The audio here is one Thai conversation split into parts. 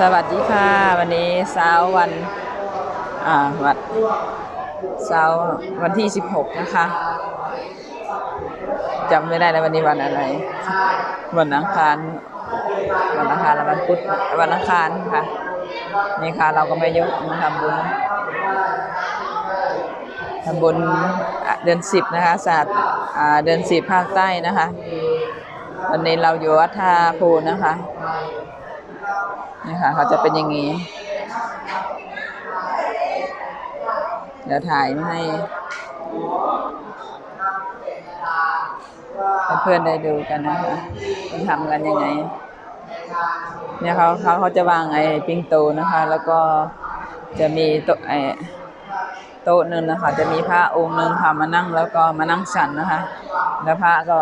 สวัสดีค่ะ วันนี้เช้าวันอ่าวันเช้าวันที่16นะคะจำไม่ได้แล้ววันนี้วันอะไร วันอังคารวันอังคารและวันพุธวันอังคารค่ะนี่ค่ะเราก็ไม่ยกมาทำบุญทำบุญเดือนสิบนะคะศาสตร์เดือนสิบภาคใต้นะคะวันนี้เราอยู่วัดท่าภูนะคะ นี่ค่ะเขาจะเป็นอย่างนี้ เดี๋ยวถ่ายให้ให้เพื่อนได้ดูกันนะคะมันทำกันยังไง เนี่ยเขาเขาเขาจะวางไอ้ปิงโตนะคะ แล้วก็จะมีโต๊ะไอ้โต๊ะหนึ่งนะคะ จะมีพระองค์หนึ่งค่ะมานั่งแล้วก็มานั่งฉันนะคะ แล้วพระก็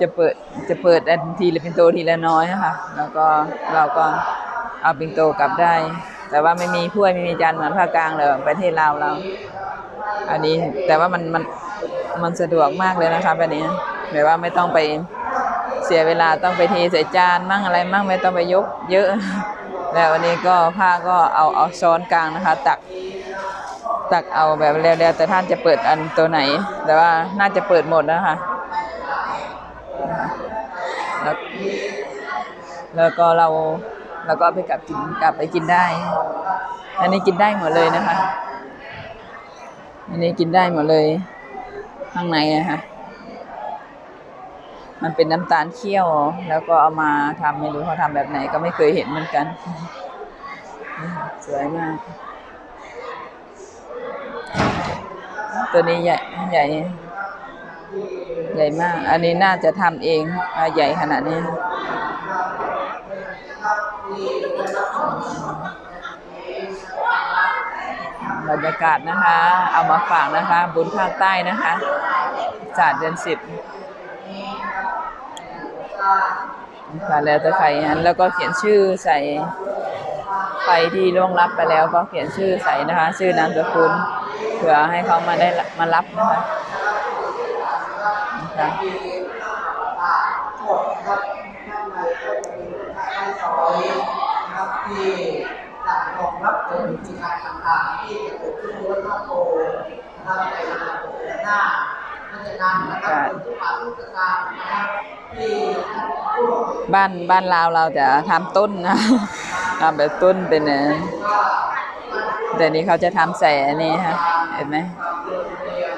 จะเปิดจะเปิดอันทีละปินโตทีละน้อยนะคะแล้วก็เราก็เอาปินโตกลับได้ แต่ว่าไม่มีถ้วยไม่มีจานเหมือนภาคกลางเลยประเทศลาวเรา อันนี้แต่ว่ามันมันมันสะดวกมากเลยนะคะแบบนี้แบบว่าไม่ต้องไปเสียเวลาต้องไปเทใส่จานมั่งอะไรมั่งไม่ต้องไปยกเยอะ แล้ววันนี้ก็ผ้าก็เอาเอาช้อนกลางนะคะ ตักตักเอาแบบเร็วแต่ท่านจะเปิดอันตัวไหน แต่ว่าน่าจะเปิดหมดนะคะ แล้วแล้วก็เราเราก็ไปกลับกินกลับไปกินได้ อันนี้กินได้หมดเลยนะคะ อันนี้กินได้หมดเลย ข้างในนะคะมันเป็นน้ำตาลเคี่ยว แล้วก็เอามาทำไม่รู้เขาทำแบบไหนก็ไม่เคยเห็นเหมือนกัน สวยมาก ตัวนี้ใหญ่ใหญ่ ใหญ่มาก อันนี้น่าจะทำเองอใหญ่ขนาดนี้ บรรยากาศนะคะ เอามาฝากนะคะ บุญภาคใต้นะคะศาสตร์เดือนสิบค่ะแล้วแต่ใครอันแล้วก็เขียนชื่อใส่ใครที่ล่วงลับไปแล้วก็เขียนชื่อใส่นะคะ ชื่อนามสกุลเผื่อให้เขามาได้มารับนะคะ นะคะนะครับที่จะรองรับผลกิจการต่างๆที่จะเกิดขึ้นบนโลกโลกนะครับในอนาคตหน้าราชการนะครับคนทุกฝ่ายทุกปรการนะครับที่บ้านบ้านลาวเราจะทำต้นนะทำแบบต้นเป็นเอ่อแต่นี้เขาจะทำแสนี่ฮะเห็นไหม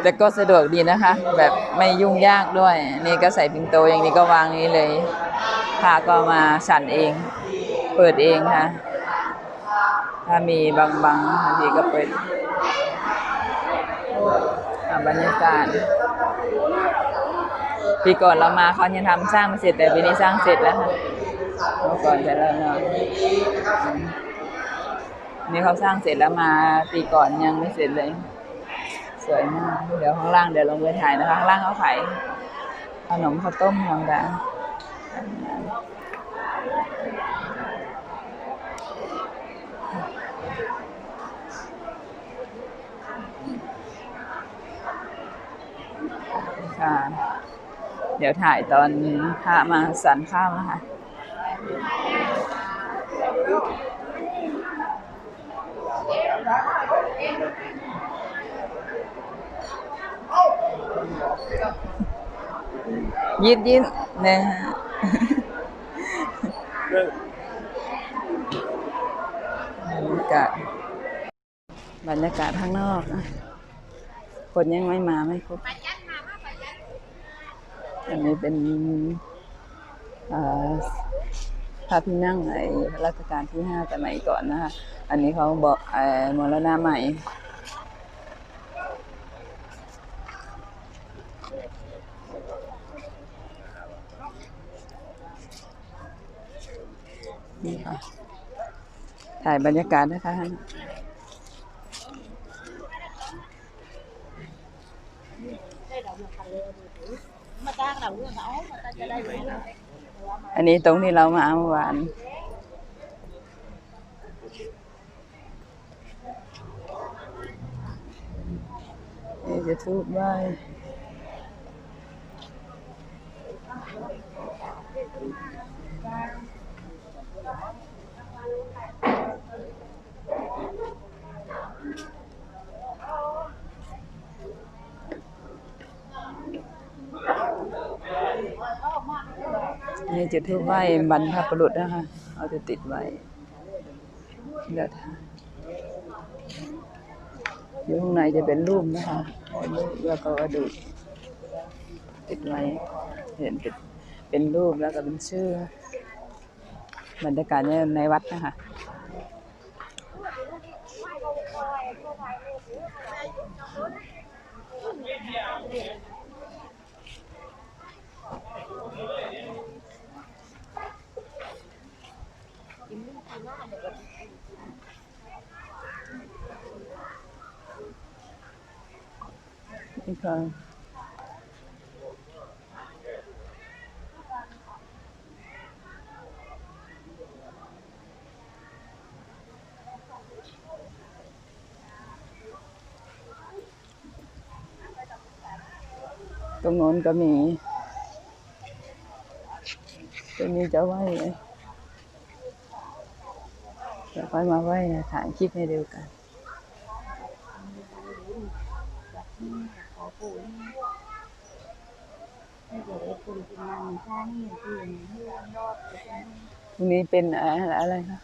แต่ก็สะดวกดีนะคะ แบบไม่ยุ่งยากด้วย นี่ก็ใส่ปิงโตอย่างนี้ก็วางนี้เลยผ้าก็มาสั่นเอง เปิดเองค่ะ ถ้ามีบางๆบางทีก็เปิดบรรยากาศปีก่อนเรามาเขายังทำสร้างไม่เสร็จแต่ปีนี้สร้างเสร็จแล้วค่ะเมื่อก่อนจะเริ่มแล้วนี่เขาสร้างเสร็จแล้วมาปีก่อนยังไม่เสร็จเลย สวยมากเดี๋ยวข้างล่างเดี๋ยวลงไปถ่ายนะคะข้างล่างเขาขายขนมข้าวต้มธรรมดาค่ะเดี๋ยวถ่ายตอนพระมาสันข้าวนะคะ ยิดยิดนะฮะบรรยากาศบรรยากาศข้างนอกนะคนยังไม่มาไม่ครบอันนี้เป็นพระที่นั่งในรัชกาลที่ห้าสมัยก่อนนะคะ อันนี้เขาบอกเออมรณะใหม่ นี่ค่ะ ถ่ายบรรยากาศนะคะอันนี้ตรงที่เรามาเมื่อวานนี่จะทูบไหว้ จุดทูปไหว้บรรพบุรุษนะคะเอาจะติดไว้เดี๋ยวอยู่ข้างในจะเป็นรูปนะคะรูปแล้วก็กระดูกติดไว้ เห็นเป็นเป็นรูปแล้วก็เป็นชื่อบรรยากาศในในวัดนะคะ นี่ค่ะตรงน้นก็มีตรงนี้จะไหวเดี๋ยวค่ อยมาไหวนะถ่ายคลิปให้ดูกันขอปู่ให้เดี๋ยวไอ้คุณกินน้ำชานี่คือเรื่องรอดไปกันตรงนี้เป็นอะไรอะไรคะ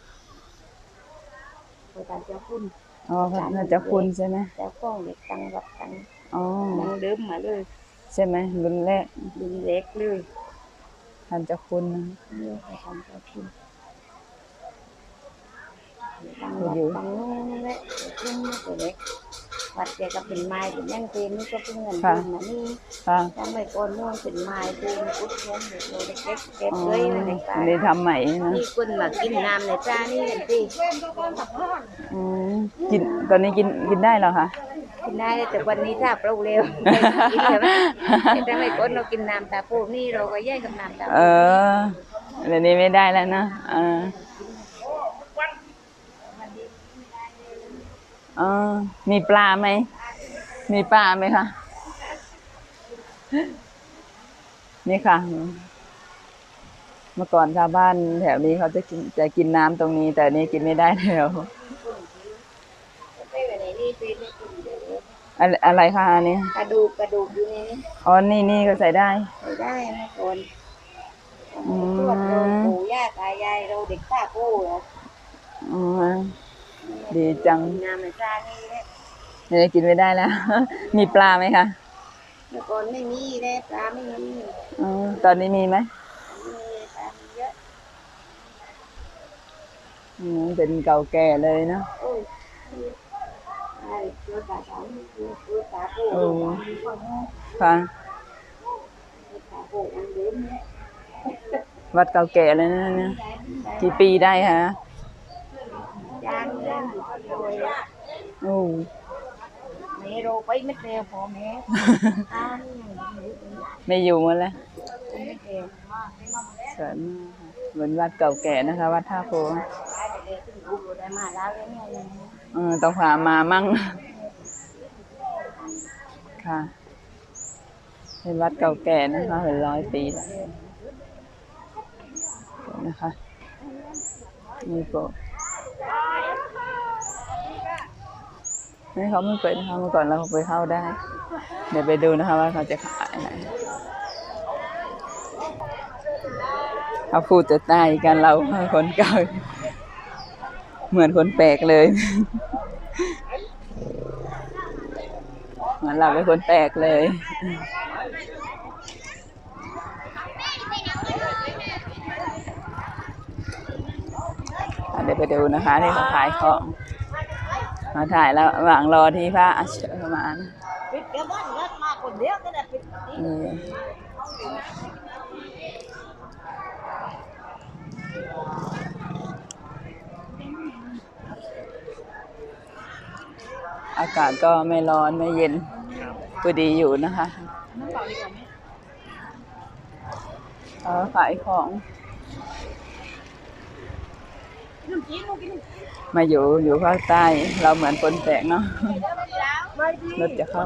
ไปการเจ้าคุณอ๋อพระน่าจะคุณใช่ไหมเจ้าก้องเด็กตังรับตังอ๋อดังเดิมมาเลย ใช่ไหมรุ่นแรกดุนเล็กเลยท่านเจะคุณนะเรื่องไปทำเจ้าคุณตังรับตังนู่นแหละขึ้นตัวเล็ก วัดแกก็เป็นไม้เป็นแม่งเทนนี่ก็เพิ่งเงินดินนะนี่ค่ะ ทำไมก่อนนู่นเป็นไม้ปูนกุดล้มเด็กเราเด็กเล็กเก็บอ๋อเลยเด็กตายนี่ทำใหม่นะนี่คนมากินน้ำในจ้านี่กันสิอืมกินตอนนี้กินกินได้แล้วค่ะ กินได้แต่วันนี้ถ้าเปล่าเร็วกินใช่ไหมแต่ไม่ก่อนเรากินน้ำตาปูนี่เราก็แย่งกับน้ำตาเออเดี๋ยวนี้ไม่ได้แล้วนะเออ ออมีปลาไหม มีปลาไหมคะ นี่ค่ะ เมื่อก่อนชาวบ้านแถวนี้เขาจะกินจะกินน้ำตรงนี้ แต่นี่กินไม่ได้แล้วไปไหนนี่ไปนี่กินเดี๋ยวอะไรอะไรคะอันนี้กระดูกกระดูกอยู่ในนี้อ๋อ นี่นี่ก็ใส่ได้ ใส่ได้ไหมก่อนอืมตรวจเราปู่ย่าตายายเราเด็กข้าโก้เราอ๋อ ดีจังกินน้ำในจ้านี่แหละนี่กินไม่ได้แล้ว มีปลาไหมคะเมื่อก่อนไม่มีเลยปลาไม่มีอ๋อตอนนี้มีไหมมีปลามีเยอะอืมเป็นเก่าแก่เลยเนอะโอ้ยไอ้ตัวตาสามตัวตาโก้โอ้ค่ะตาโก้อันเดิมเนี่ยวัดเก่าแก่เลยนะเนี่ยกี่ปีได้คะจานเล่นอยู่ โอ้แม่เรไปไม่เร็วพอแม่ไม่อยู่มดแล้วสวยมากเหมือนวัดเก่าแก่นะคะวัดท่าโพเด็กๆขึ้นดูได้มาแล้วเนี่ยเออต้องพามามั่ง ค่ะเป็นวัดเก่าแก่นะคะเป็นร้อยปีแล้วนะคะนี่ก็ นี่เขาไม่เปิดนะคะเมื่อก่อนเราไปเข้าได้ เดี๋ยวไปดูนะคะว่าเขาจะขายอะไรเขาพูดแต่ใต้กันเราคนเก่าเหมือนคนแปลกเลยเหมือนเราเป็นคนแปลกเลยเดี๋ยวไปดูนะคะนี่เขาขายของ มาถ่ายแล้วหวังรอที่พระเชิญมานะปิดเดี๋ยวบ้านรัดมาคนเดียวก็ได้ปิดนี่อากาศก็ไม่ร้อนไม่เย็นพอดีอยู่นะคะเขาขายของ มาอยู่อยู่ภาคใต้เราเหมือนคนแปลกเนาะรถจะเข้า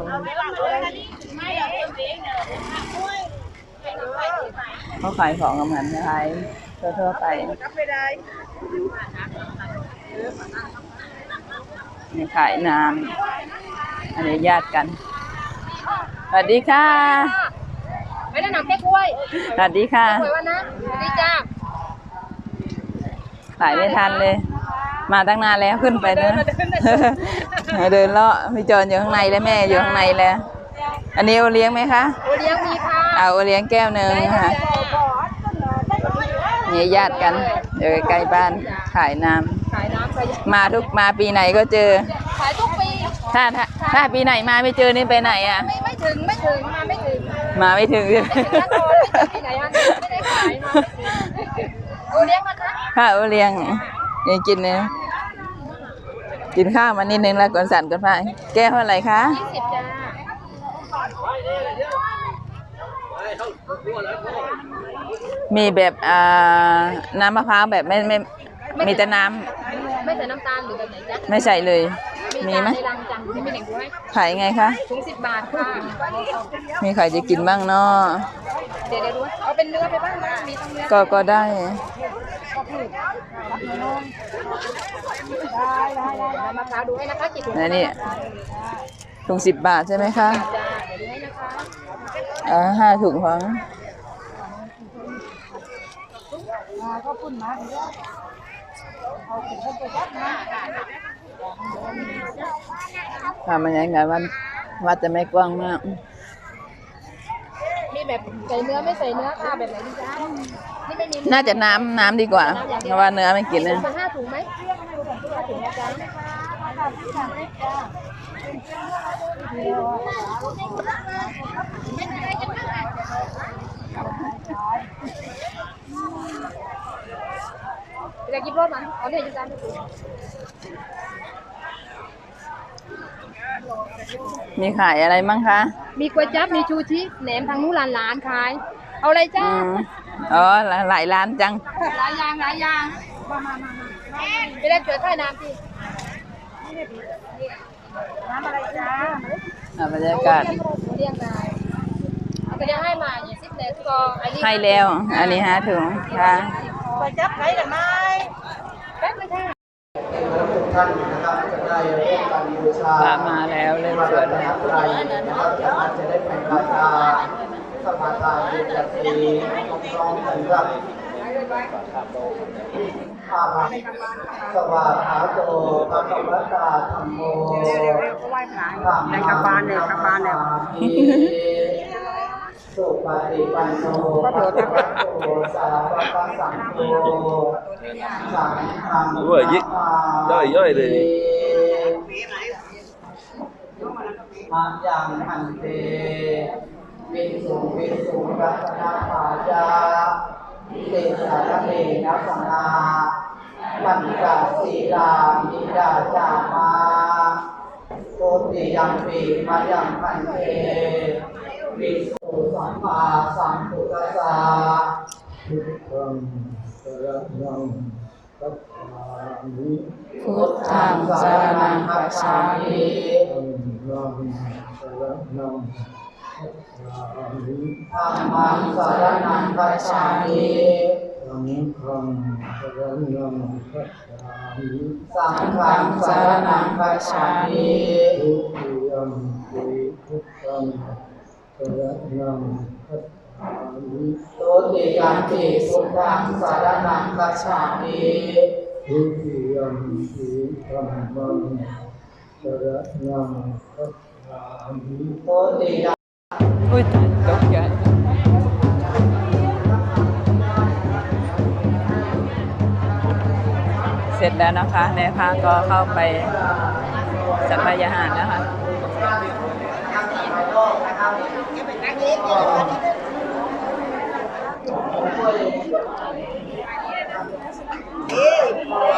เขาขายของกับเหมือนไทยทั่วๆไปนี่ขายน้ำอันนี้ญาติกันสวัสดีค่ะไม่ได้นำแค่กล้วยสวัสดีค่ะกล้วยว่านะสวัสดีจ้า ถ่ายไม่ทันเลย มาตั้งนานแล้วขึ้นไปนะเดินเลาะพี่จอนอยู่ข้างในแล้วแม่อยู่ข้างในแล้ว อันนี้โอเลี้ยงไหมคะโอเลี้ยงมีค่ะเอาโอเลี้ยงแก้วหนึ่งค่ะนี่ญาติกันอยู่ใกล้ๆบ้านขายน้ำขายน้ำใส่มาทุกมาปีไหนก็เจอขายทุกปีถ้าถ้าถ้าปีไหนมาไม่เจอนี่ไปไหนอะ ไม่ไม่ถึงไม่ถึงมาไม่ถึงมาไม่ถึงใช่ไหมไม่ถึงนครไม่ถึงที่ไหนอะไม่ได้ขายมาไม่ถึงโอเลี้ยงนะ คะค่ะโอเลี้ยงนี่กินเนี่ยกินข้าวมานิดนึงแล้วก่อนสั่นก่อนไปแก้วเท่าไหร่คะยี่สิบจ้ามีแบบอ่าน้ำมะพร้าวแบบไม่ไม่มีแต่น้ำไม่ใส่น้ำตาลหรือแบบไหนจ๊ะไม่ใส่เลยมีไหมในรังจังไม่มีแหล่งด้วยขายไงคะถุงสิบบาทค่ะมีใครจะกินบ้างเนาะเดี๋ยวเดี๋ยวดูเอาเป็นเนื้อไปบ้างนะมีทั้งเนื้อก็ก็ได้ มะพร้าวดูให้นะคะกี่ถุงนะนี่ถุงสิบบาทใช่ไหมคะเดี๋ยวดูให้นะคะอ่าห้าถุงของทำมันยังไงวันวัดจะไม่กว้างมาก แบบใส่เนื้อไม่ใส่เนื้อค่ะแบบไหนดีจ๊ะนี่ไม่มีน่าจะน้ำน้ำดีกว่า เพราะว่าเนื้อไม่กินนะมันห้าถุงไหมห้าถุงนะจ๊ะอยากกินรสมันเอาเนี่ยจะจาน มีขายอะไรบ้างคะมีก๋วยจั๊บมีชูชีแหนมทางนู้นหลานๆขาย เอาอะไรจ้าอืมอ๋อหลายหลายร้านจัง หลายอย่างหลายอย่างมามามาไปเล่นเกิดใต้น้ำสิน้ำอะไรจ้าอะบรรยากาศเรียงได้ก็จะให้มายี่สิบเนตก็อันนี้ให้แล้ว อันนี้ห้าถุงค่ะ ก๋วยจั๊บใครกันไหมแป๊บนึงค่ะ ทุกท่านนะครับจะได้ร่วมกันบูชา พระมาแล้วเล่นสวนพแล้ระวไตรนะครับจากนั้นจะได้เป็นราชาสมาทานเดือนปีปกครองสำหรับข้าพสวาขาโตพระกวตาธรรมโมในกบาลเนี่ยกบาลเนี่ยสุปฏิปันโนพระโตสาวกสังโฆสังฆังโอ้ยยิ่งย่อยๆเลย มายังหันเตวิสุวิสุรัตนาภาจาเตสารเนนะสังอาปัญจศีลานิดาจามาโกติยังปีมายังหันเตวิสุสัมมาสัมพุทธัสสะพุทธังสรณังคัจฉามิพุทธังสรณังคัจฉามิ ธัมมังสรณังคัจฉามิธัมมังสรณังคัจฉามิสังฆังสรณังคัจฉามิสังฆังสรณังคัจฉามิทุติยมปิพุทธังสรณังคัจฉามิตุติยัมปิพุทธังสารนังคัจฉามิทุติยมปิธัมมัง สรณังคัจฉามิตุติยัมอุ้ยตายตกใจเสร็จแล้วนะคะในพระก็เข้าไปสัมยาหารนะคะที่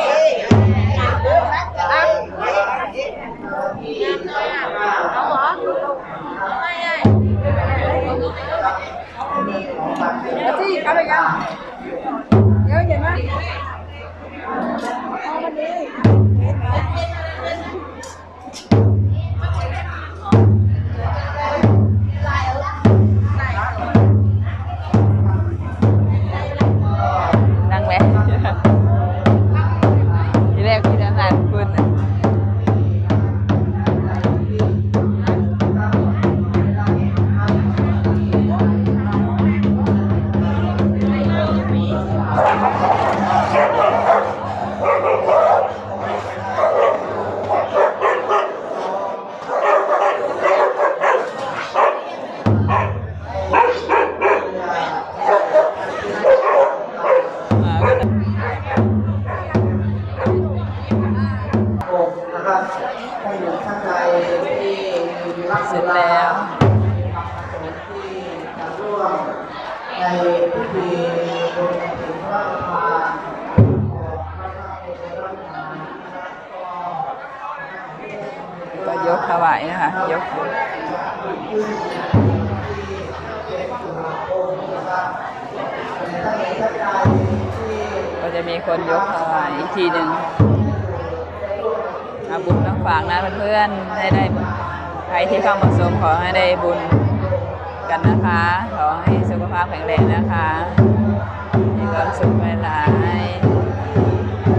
มีคนยกถวายอีกทีหนึ่งเอาบุญมาฝากนะเพื่อนๆให้ได้บุญใครที่เข้ามาชมขอให้ได้บุญกันนะคะ ขอให้สุขภาพแข็งแรงนะคะมีความสุขเวลาให้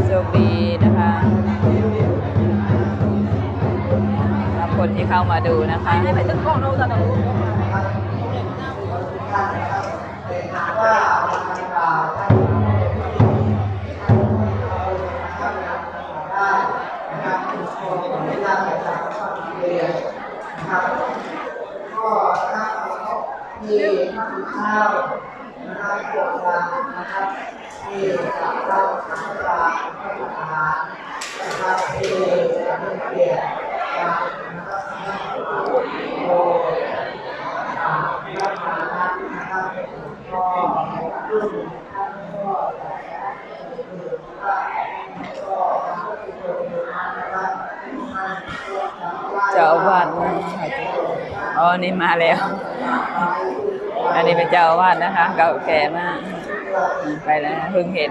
โชคดีนะคะรับคนที่เข้ามาดูนะคะ นี้มาแล้ว อันนี้เป็นเจ้าอาวาสนะคะ เก่าแก่มาก ไปแล้วเพิ่งเห็น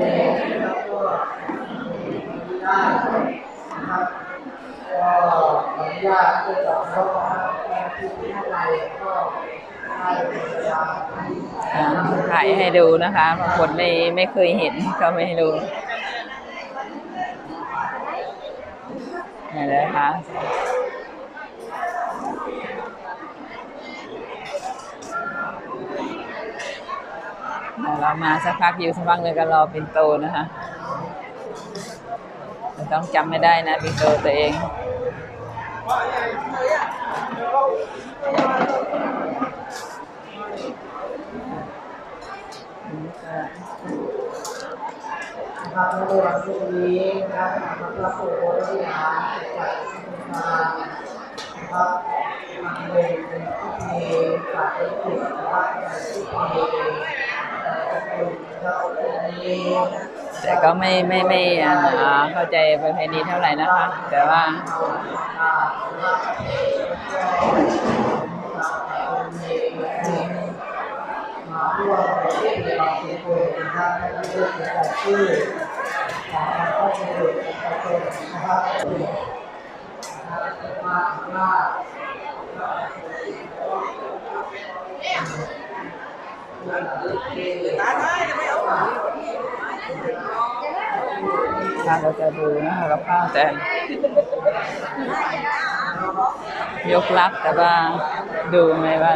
แล้วพาท่านก็รับก็ขออนุญาตที่จะเข้ามาที่ข้างในก็ให้เป็นเวลาถ่ายให้ดูนะคะบางคนไม่ไม่เคยเห็นก็ไม่รู้นี่เลยค่ะเดี๋ยวเรา มาสักพักอยู่สักพักเลยก็รอปินโตนะคะต้องจำไม่ได้นะปินโตตัวเองนะครับวันนี้นะครับพระพุทธบริหารจัดมาครับมันเป็นเป็นพิธีปฏิบัตินะครับเป็ แต่ก็ไม่ไม่ไม่เข้าใจประเพณีเท่าไหร่นะคะ แต่ว่ามาร่วมในพิธีเราเป็นคนนะครับให้เลือกเป็นราย เราจะดูนะคะเราข้าวแต่ยกลักแต่ว่าดูไงว่า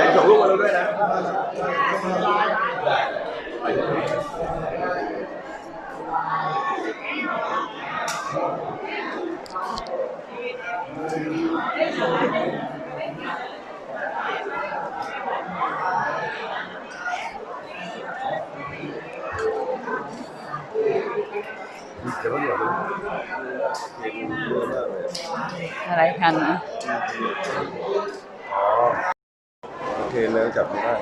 แต่ส่งรูปมาด้วยนะเดี๋ยวเดี๋ยวมันเห็นเยอะมากเลยอะไรกันนะอ๋อ โอเคเลยจับไม่ได้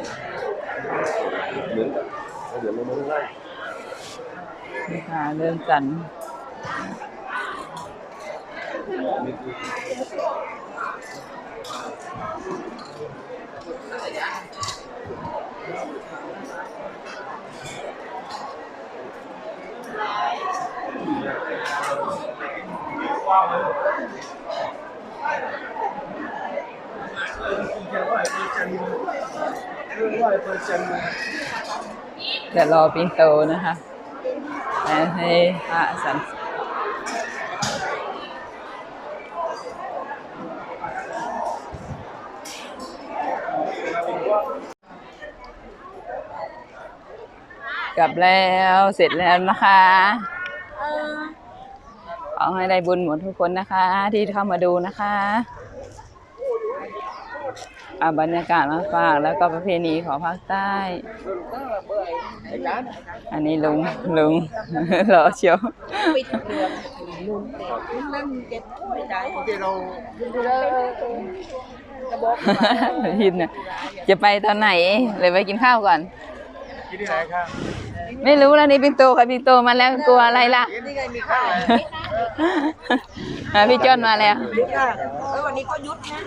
เหมือนกับเดี๋ยวมันไม่ได้นี่ค่ะเริ่มสั่นนี่ คือเดี๋ยวรอปินโตนะคะแล้วให้พระสันกลับแล้วเสร็จแล้วนะคะขอให้ได้บุญหมดทุกคนนะคะ ที่เข้ามาดูนะคะ เอาบรรยากาศมาฝากแล้วก็ประเพณีของภาคใต้ อันนี้ลุงลุงรอเชียวหินน่ะจะไปตอนไหนเลยไปกินข้าวก่อนกินที่ไหนครับไม่รู้แล้วนี่ปิงโตค่ะปิงโตมาแล้วกลัวอะไรล่ะนี่ไงมีข้าวอะพี่จ้อนมาแล้วค่ะวันนี้ก็ยุดนะ